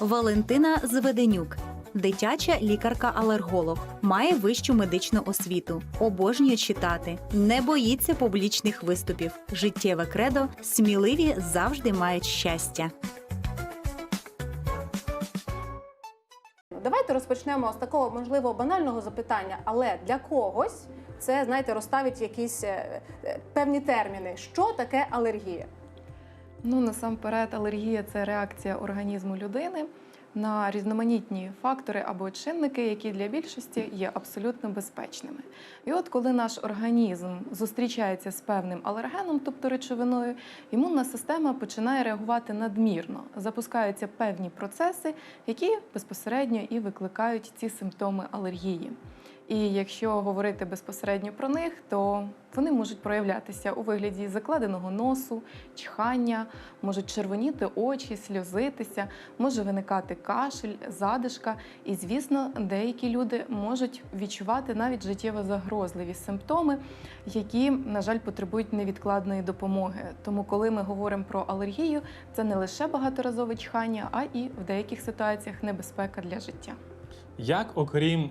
Валентина Зведенюк. Дитяча лікарка-алерголог, має вищу медичну освіту, обожнює читати, не боїться публічних виступів. Життєве кредо сміливі завжди мають щастя. Давайте розпочнемо з такого можливо банального запитання, але для когось це знаєте розставить якісь е, е, певні терміни. Що таке алергія? Ну, насамперед, алергія це реакція організму людини на різноманітні фактори або чинники, які для більшості є абсолютно безпечними. І от коли наш організм зустрічається з певним алергеном, тобто речовиною, імунна система починає реагувати надмірно, запускаються певні процеси, які безпосередньо і викликають ці симптоми алергії. І якщо говорити безпосередньо про них, то вони можуть проявлятися у вигляді закладеного носу, чхання, можуть червоніти очі, сльозитися, може виникати кашель, задишка. І, звісно, деякі люди можуть відчувати навіть життєво загрозливі симптоми, які, на жаль, потребують невідкладної допомоги. Тому, коли ми говоримо про алергію, це не лише багаторазове чхання, а і в деяких ситуаціях небезпека для життя. Як, окрім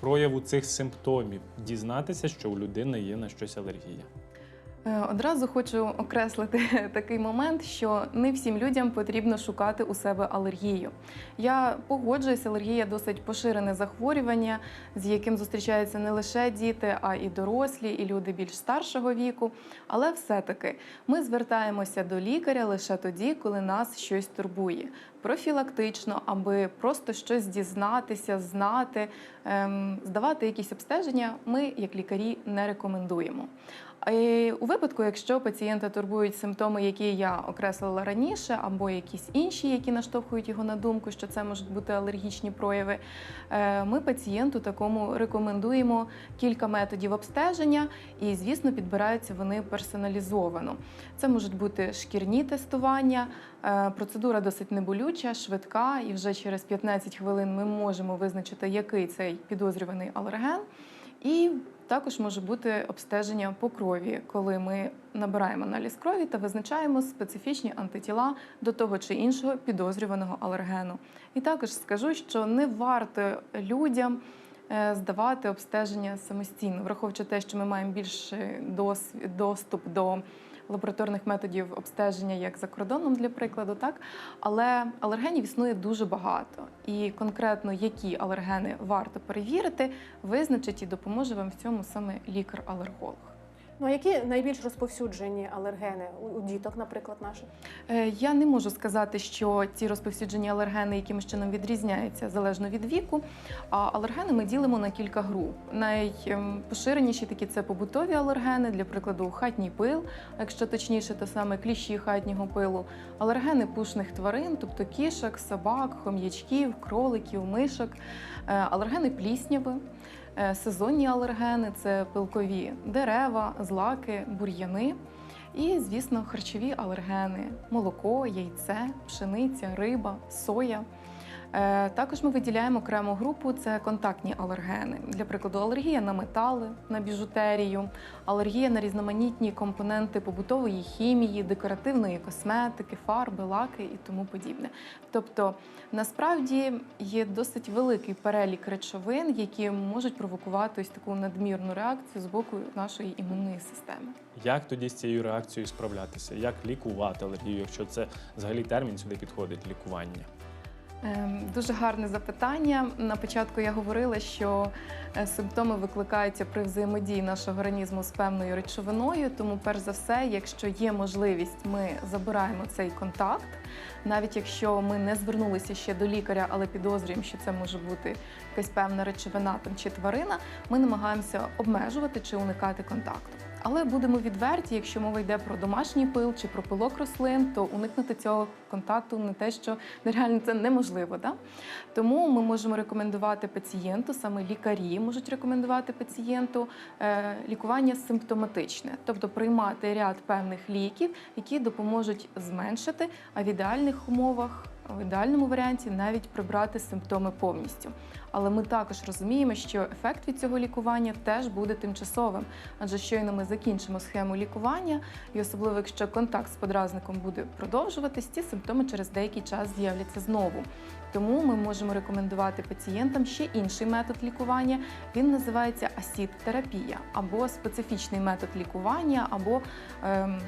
прояву цих симптомів, дізнатися, що у людини є на щось алергія? Е, Одразу хочу окреслити такий момент, що не всім людям потрібно шукати у себе алергію. Я погоджуюсь, алергія досить поширене захворювання, з яким зустрічаються не лише діти, а і дорослі, і люди більш старшого віку. Але все-таки ми звертаємося до лікаря лише тоді, коли нас щось турбує. Профілактично, аби просто щось дізнатися, знати, ем, здавати якісь обстеження, ми, як лікарі, не рекомендуємо. Е, У випадку, якщо пацієнта турбують симптоми, які я окреслила раніше, або якісь інші, які наштовхують його на думку, що це можуть бути алергічні прояви, е, ми пацієнту такому рекомендуємо кілька методів обстеження, і, звісно, підбираються вони персоналізовано. Це можуть бути шкірні тестування. Е, Процедура досить неболюча, швидка, і вже через 15 хвилин ми можемо визначити, який цей підозрюваний алерген. І також може бути обстеження по крові, коли ми набираємо аналіз крові та визначаємо специфічні антитіла до того чи іншого підозрюваного алергену. І також скажу, що не варто людям е, здавати обстеження самостійно, враховуючи те, що ми маємо більший доступ до лабораторних методів обстеження, як за кордоном, для прикладу, так але алергенів існує дуже багато, і конкретно які алергени варто перевірити, визначить і допоможе вам в цьому саме лікар-алерголог. Ну а які найбільш розповсюджені алергени у, діток, наприклад, наших? Е, Я не можу сказати, що ці розповсюджені алергени якимось чином відрізняються залежно від віку. А алергени ми ділимо на кілька груп. Найпоширеніші такі це побутові алергени, для прикладу, хатній пил, якщо точніше, то саме кліщі хатнього пилу, алергени пушних тварин, тобто кішок, собак, хом'ячків, кроликів, мишок, е, алергени плісняви. Е, Сезонні алергени це пилкові дерева, злаки, бур'яни. І, звісно, харчові алергени: молоко, яйце, пшениця, риба, соя. Е, Також ми виділяємо окрему групу це контактні алергени. Для прикладу, алергія на метали, на біжутерію, алергія на різноманітні компоненти побутової хімії, декоративної косметики, фарби, лаки і тому подібне. Тобто, насправді є досить великий перелік речовин, які можуть провокувати ось таку надмірну реакцію з боку нашої імунної системи. Як тоді з цією реакцією справлятися? Як лікувати алергію, якщо це взагалі термін сюди підходить лікування? Ем, Дуже гарне запитання. На початку я говорила, що е, симптоми викликаються при взаємодії нашого організму з певною речовиною. Тому, перш за все, якщо є можливість, ми забираємо цей контакт. Навіть якщо ми не звернулися ще до лікаря, але підозрюємо, що це може бути якась певна речовина там чи тварина, ми намагаємося обмежувати чи уникати контакту. Але будемо відверті, якщо мова йде про домашній пил чи про пилок рослин, то уникнути цього контакту не те, що нереально це неможливо. Да? Тому ми можемо рекомендувати пацієнту, саме лікарі можуть рекомендувати пацієнту е, лікування симптоматичне, тобто приймати ряд певних ліків, які допоможуть зменшити, а в ідеальних умовах в ідеальному варіанті навіть прибрати симптоми повністю. Але ми також розуміємо, що ефект від цього лікування теж буде тимчасовим, адже щойно ми закінчимо схему лікування, і особливо якщо контакт з подразником буде продовжуватись, ці симптоми через деякий час з'являться знову. Тому ми можемо рекомендувати пацієнтам ще інший метод лікування. Він називається асід-терапія або специфічний метод лікування, або ем,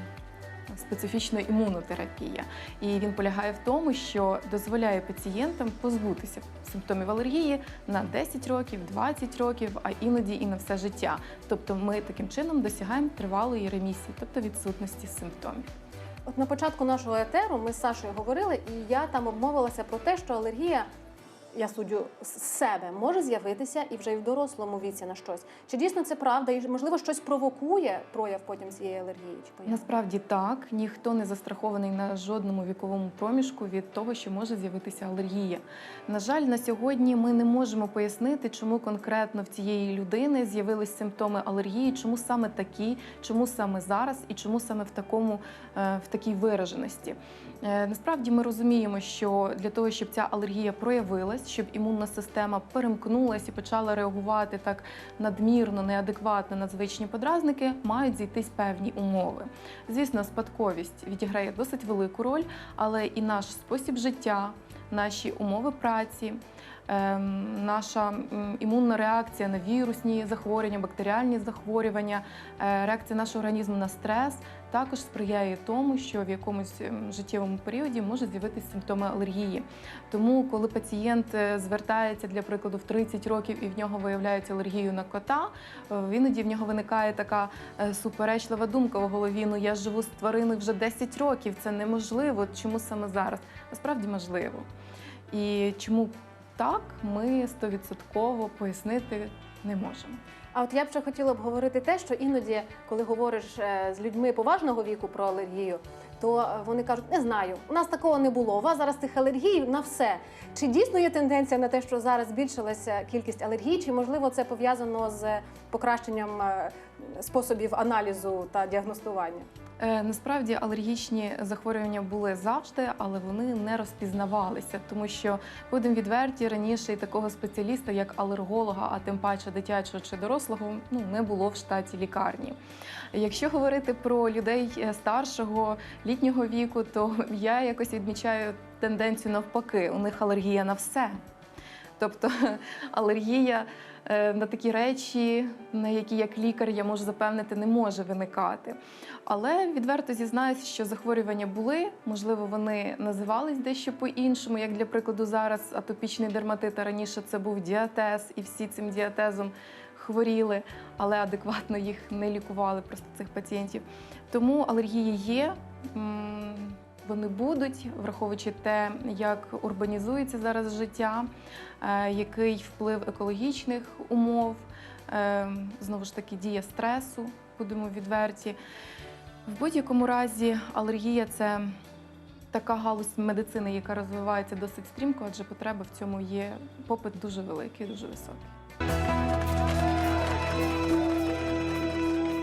специфічна імунотерапія. І він полягає в тому, що дозволяє пацієнтам позбутися симптомів алергії на 10 років, 20 років, а іноді і на все життя. Тобто ми таким чином досягаємо тривалої ремісії, тобто відсутності симптомів. От на початку нашого етеру ми з Сашою говорили, і я там обмовилася про те, що алергія, я суддю з себе, може з'явитися і вже і в дорослому віці на щось. Чи дійсно це правда? І можливо щось провокує прояв потім цієї алергії? Чи появи? Насправді так, ніхто не застрахований на жодному віковому проміжку від того, що може з'явитися алергія. На жаль, на сьогодні ми не можемо пояснити, чому конкретно в цієї людини з'явились симптоми алергії, чому саме такі, чому саме зараз і чому саме в такому е, в такій вираженості. Е, Насправді ми розуміємо, що для того, щоб ця алергія проявилась, щоб імунна система перемкнулась і почала реагувати так надмірно, неадекватно на звичні подразники, мають зійтись певні умови. Звісно, спадковість відіграє досить велику роль, але і наш спосіб життя, наші умови праці. Ем, Наша імунна реакція на вірусні захворювання, бактеріальні захворювання, е, реакція нашого організму на стрес також сприяє тому, що в якомусь ем, життєвому періоді може з'явитися симптоми алергії. Тому, коли пацієнт е, звертається, для прикладу, в 30 років і в нього виявляється алергію на кота, е, іноді в нього виникає така суперечлива думка в голові: ну я живу з твариною вже 10 років, це неможливо. Чому саме зараз? Насправді можливо. І чому так, ми стовідсотково пояснити не можемо. А от я б ще хотіла б говорити те, що іноді, коли говориш е, з людьми поважного віку про алергію, то е, вони кажуть, не знаю, у нас такого не було. У вас зараз тих алергій на все. Чи дійсно є тенденція на те, що зараз збільшилася кількість алергій, чи можливо це пов'язано з покращенням е, способів аналізу та діагностування? Е, Насправді алергічні захворювання були завжди, але вони не розпізнавалися, тому що будемо відверті раніше і такого спеціаліста, як алерголога, а тим паче дитячого чи дорослого, ну не було в штаті лікарні. Якщо говорити про людей е, старшого літнього віку, то я якось відмічаю тенденцію навпаки. У них алергія на все. Тобто алергія е, на такі речі, на які як лікар я можу запевнити, не може виникати. Але відверто зізнаюся, що захворювання були, можливо, вони називались дещо по-іншому, як для прикладу, зараз атопічний дерматит, а раніше це був діатез, і всі цим діатезом хворіли, але адекватно їх не лікували просто цих пацієнтів. Тому алергії є. Вони будуть, враховуючи те, як урбанізується зараз життя, е, який вплив екологічних умов, е, знову ж таки, дія стресу, будемо відверті. В будь-якому разі алергія це така галузь медицини, яка розвивається досить стрімко, адже потреба в цьому є попит дуже великий, дуже високий.